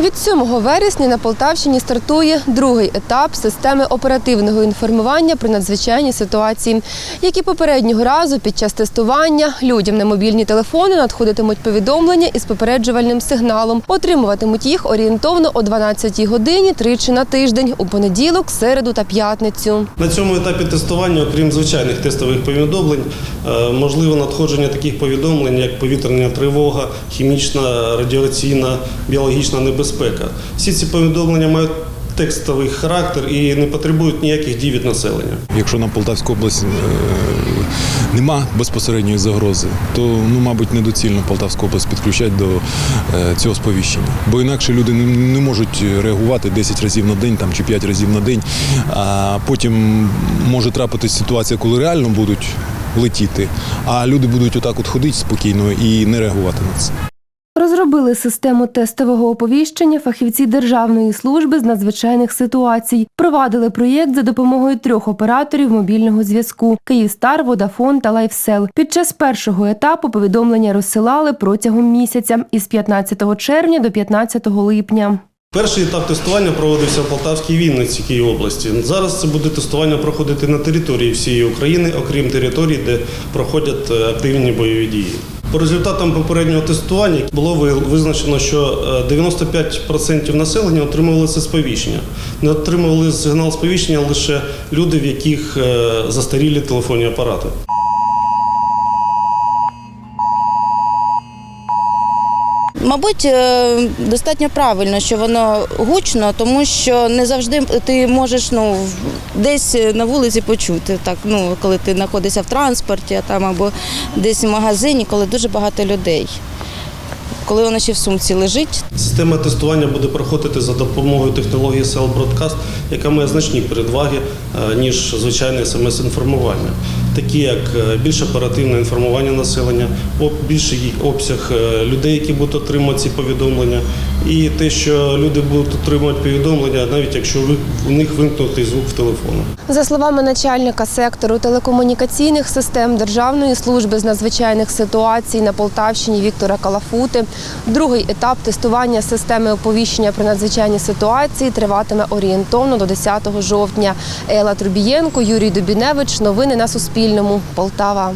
Від 7 вересня на Полтавщині стартує другий етап системи оперативного інформування про надзвичайні ситуації. Як і попереднього разу, під час тестування людям на мобільні телефони надходитимуть повідомлення із попереджувальним сигналом. Отримуватимуть їх орієнтовно о 12 годині тричі на тиждень у понеділок, середу та п'ятницю. На цьому етапі тестування, окрім звичайних тестових повідомлень, е, можливо надходження таких повідомлень, як повітряна тривога, хімічна, радіаційна, біологічна небезпека. Всі ці повідомлення мають текстовий характер і не потребують ніяких дій від населення. Якщо на Полтавську область е, нема безпосередньої загрози, то ну, мабуть, недоцільно Полтавську область підключати до е, цього сповіщення. Бо інакше люди не, можуть реагувати 10 разів на день там, чи 5 разів на день. А потім може трапитись ситуація, коли реально будуть летіти, а люди будуть отак от ходити спокійно і не реагувати на це. Розробили систему тестового оповіщення фахівці Державної служби з надзвичайних ситуацій. Провадили проєкт за допомогою трьох операторів мобільного зв'язку: Київстар, Водафон та Лайфсел. Під час першого етапу повідомлення розсилали протягом місяця із 15 червня до 15 липня. Перший етап тестування проводився в Полтавській Вінниці Київ області. Зараз це буде тестування проходити на території всієї України, окрім територій, де проходять е, активні бойові дії. По результатам попереднього тестування було визначено, що е, 95% населення отримували це сповіщення. Не отримували сигнал сповіщення лише люди, в яких е, застарілі телефонні апарати. Мабуть, е, достатньо правильно, що воно гучно, тому що не завжди ти можеш ну, десь на вулиці почути, так, ну, коли ти знаходишся в транспорті там, або десь в магазині, коли дуже багато людей. Коли воно ще в сумці лежить, Система тестування буде проходити за допомогою технології Cell Broadcast, яка має значні переваги, е, ніж звичайне смс-інформування, такі як е, більш оперативне інформування населення, більший обсяг е, людей, які будуть отримувати ці повідомлення, і те, що люди будуть отримувати повідомлення, навіть якщо у них вимкнутий звук в телефонах. За словами начальника сектору телекомунікаційних систем Державної служби з надзвичайних ситуацій на Полтавщині Віктора Калафути, другий етап тестування системи оповіщення про надзвичайні ситуації триватиме орієнтовно до 10 жовтня. Ела Трубієнко, Юрій Дубіневич. Новини на Суспільному. Полтава.